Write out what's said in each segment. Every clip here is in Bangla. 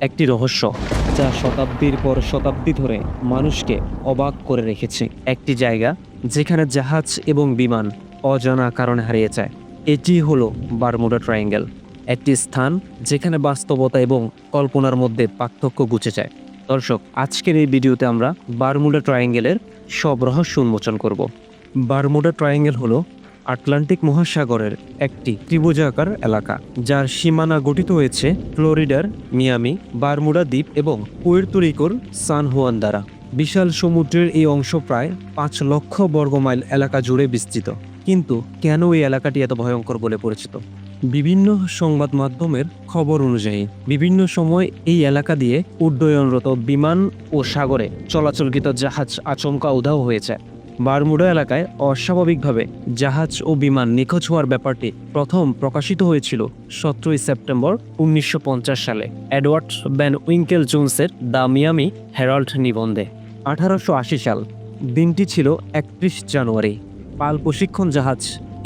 একটি রহস্য যা শতাব্দীর পর শতাব্দী ধরে মানুষকে অবাক করে রেখেছে। একটি জায়গা যেখানে জাহাজ এবং বিমান অজানা কারণে হারিয়ে যায়। এটি হলো বারমুডা ট্রায়াঙ্গেল। একটি স্থান যেখানে বাস্তবতা এবং কল্পনার মধ্যে পার্থক্য গুছে যায়। দর্শক, আজকের এই ভিডিওতে আমরা বারমুডা ট্রায়াঙ্গেলের সব রহস্য উন্মোচন করব। বারমুডা ট্রায়াঙ্গেল হলো আটলান্টিক মহাসাগরের একটি ত্রিভুজাকার এলাকা, যার সীমানা গঠিত হয়েছে ফ্লোরিডার, মিয়ামি, বারমুডা দ্বীপ এবং পুয়ের্তোরিকোর সান হুয়ান দ্বারা। বিশাল সমুদ্রের এই অংশ প্রায় পাঁচ লক্ষ বর্গমাইল এলাকা জুড়ে বিস্তৃত। কিন্তু কেন এই এলাকাটি এত ভয়ঙ্কর বলে পরিচিত? বিভিন্ন সংবাদ মাধ্যমের খবর অনুযায়ী, বিভিন্ন সময় এই এলাকা দিয়ে উড্ডয়নরত বিমান ও সাগরে চলাচলকৃত জাহাজ আচমকা উধাও হয়েছে। বারমুডা এলাকায় অস্বাভাবিকভাবে জাহাজ ও বিমান নিখোঁজ হওয়ার ব্যাপারটি প্রথম প্রকাশিত হয়েছিল সতেরোই সেপ্টেম্বর উনিশশো পঞ্চাশ সালে এডওয়ার্ড ব্যান উইঙ্কেল জোনসের দ্য মিয়ামি হেরাল্ড নিবন্ধে। আঠারোশো আশি সাল, দিনটি ছিল একত্রিশ জানুয়ারি। পাল প্রশিক্ষণ জাহাজ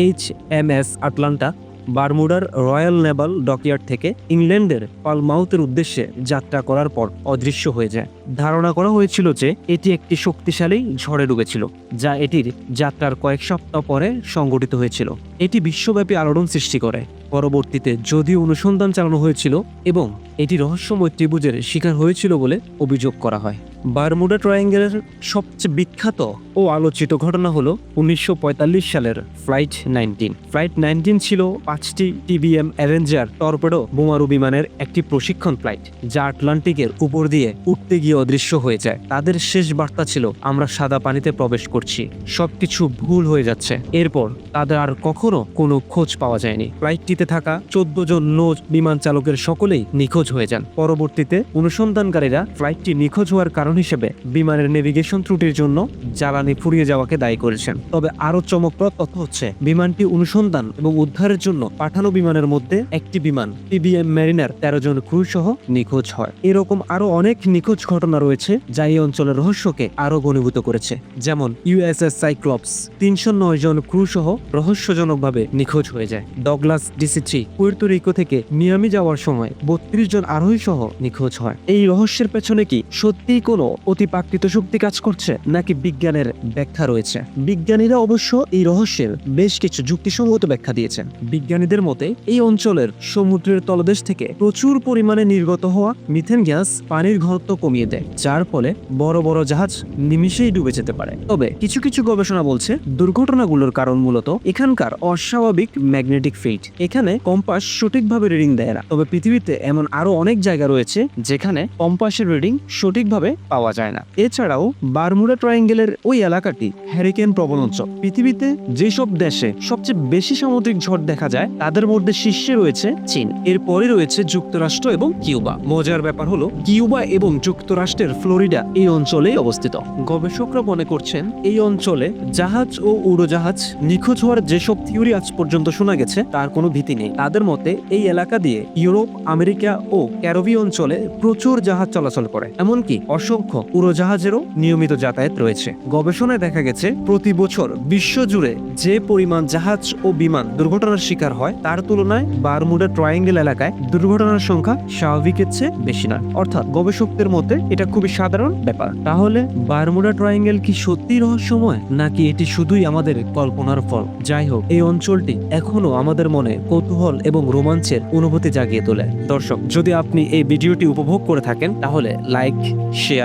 এইচ এম এস আটলান্টা বারমুডার রয়্যাল নেভাল ডকইয়ার্ড থেকে ইংল্যান্ডের পালমাউথের উদ্দেশ্যে যাত্রা করার পর অদৃশ্য হয়ে যায়। ধারণা করা হয়েছিল যে এটি একটি শক্তিশালী ঝড়ে ডুবেছিল, যা এটির যাত্রার কয়েক সপ্তাহ পরে সংঘটিত হয়েছিল। এটি বিশ্বব্যাপী আলোড়ন সৃষ্টি করে। পরবর্তীতে যদিও অনুসন্ধান চালানো হয়েছিল এবং এটি রহস্যময় ত্রিভুজের শিকার হয়েছিল বলে অভিযোগ করা হয়। বারমুডা ট্রায়াঙ্গেলের সবচেয়ে বিখ্যাত ও আলোচিত ঘটনা হলো উনিশশো পঁয়তাল্লিশ সালের ফ্লাইট নাইনটিন। ফ্লাইট নাইনটিন ছিল পাঁচটি টিবিএম অ্যাভেঞ্জার টর্পেডো বোমারু বিমানের একটি প্রশিক্ষণ ফ্লাইট, যা আটলান্টিকের উপর দিয়ে উঠতে গিয়ে অদৃশ্য হয়ে যায়। তাদের শেষ বার্তা ছিল, আমরা সাদা পানিতে প্রবেশ করছি। সবকিছু ভুল হয়ে যাচ্ছে। এরপর তাদের আর কখনো কোনো খোঁজ পাওয়া যায়নি। ফ্লাইটটিতে থাকা চোদ্দ জন নোজ বিমান চালকের সকলেই নিখোঁজ হয়ে যান। পরবর্তীতে অনুসন্ধানকারীরা ফ্লাইটটি নিখোঁজ হওয়ার কারণ হিসেবে বিমানের নেভিগেশন ত্রুটির জন্য জ্বালানি ফুরিয়ে যাওয়াকে দায়ী করেছেন। তবে আরও চমকপ্রদ তথ্য হচ্ছে, বিমানটি অনুসন্ধান এবং উদ্ধারের জন্য পাঠানো বিমানের মধ্যে একটি বিমান পিবিএম মেরিনার তেরো জন ক্রু সহ নিখোঁজ হয়। এরকম আরও অনেক নিখোঁজ ঘটনা রয়েছে যা এই অঞ্চলের রহস্যকে আরও ঘনীভূত করেছে। যেমন ইউএসএস সাইক্লপস তিনশো নয় জন ক্রু সহ রহস্যজনকভাবে নিখোঁজ হয়ে যায়। ডগলাস ডিসি থ্রি পুয়ের্তো থেকে মিয়ামি যাওয়ার সময় বত্রিশ জন আরোহী সহ নিখোঁজ হয়। এই রহস্যের পেছনে কি সত্যিই কোনো অতিপ্রাকৃত শক্তি কাজ করছে নাকি বিজ্ঞানের ব্যাখ্যা রয়েছে? বিজ্ঞানীরা অবশ্য এই রহস্যের বেশ কিছু যুক্তিসঙ্গত ব্যাখ্যা দিয়েছেন। বিজ্ঞানীদের মতে, এই অঞ্চলের সমুদ্রের তলদেশ থেকে প্রচুর পরিমাণে নির্গত হওয়া মিথেন গ্যাস পানির ঘনত্ব কমিয়ে দেয়, যার ফলে বড় বড় জাহাজ নিমিশেই ডুবে যেতে পারে। তবে কিছু কিছু গবেষণা বলছে, দুর্ঘটনাগুলোর কারণ মূলত এখানকার অস্বাভাবিক ম্যাগনেটিক ফিল্ড। এখানে কম্পাস সঠিকভাবে রিডিং দেয় না। তবে পৃথিবীতে এমন আরও অনেক জায়গা রয়েছে, যেখানে কম্পাসের রিডিং সঠিকভাবে পাওয়া যায় না। এছাড়াও বারমুডা ট্রায়াঙ্গেলের ওই এলাকাটি হ্যারিকেন প্রবণ অঞ্চল পৃথিবীতে যেসব দেশে সবচেয়ে বেশি সামুদ্রিক ঝড় দেখা যায়, তাদের মধ্যে শীর্ষে রয়েছে চীন। এরপরে রয়েছে যুক্তরাষ্ট্র এবং কিউবা। মজার ব্যাপার হলো, কিউবা এবং যুক্তরাষ্ট্রের ফ্লোরিডা এই অঞ্চলেই অবস্থিত। গবেষকরা মনে করছেন, এই অঞ্চলে জাহাজ ও উড়োজাহাজ নিখোঁজ হওয়ার যেসব থিওরি আজ পর্যন্ত শোনা গেছে, তার কোনো ভীতি নেই। তাদের মতে, এই এলাকা দিয়ে ইউরোপ, আমেরিকা ও ক্যারোবি অঞ্চলে প্রচুর জাহাজ চলাচল করে। এমনকি অসংখ্য উড়োজাহাজেরও নিয়মিত যাতায়াত রয়েছে। গবেষণায় দেখা গেছে, প্রতি বছর বিশ্বজুড়ে যে পরিমাণ জাহাজ ও বিমান দুর্ঘটনার শিকার হয়, তার তুলনায় বারমুডা ট্রায়াঙ্গেল এলাকায় দুর্ঘটনার সংখ্যা স্বাভাবিকের চেয়ে বেশি না অর্থাৎ গবেষকদের মতে, এটা খুবই সাধারণ ব্যাপার। তাহলে বারমুডা ট্রায়াঙ্গেল কি সত্যি রহস্যময়, নাকি এটি শুধুই আমাদের কল্পনার ফল? যাই হোক, এই অঞ্চলটি এখনও আমাদের মনে কৌতূহল এবং রোমাঞ্চের অনুভূতি জাগিয়ে তোলে। দর্শক, যদি আপনি এই ভিডিওটি উপভোগ করে থাকেন, তাহলে লাইক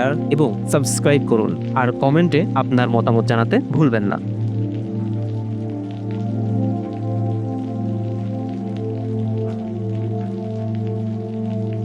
শেয়ার এবং সাবস্ক্রাইব করুন। আর কমেন্টে আপনার মতামত জানাতে ভুলবেন না।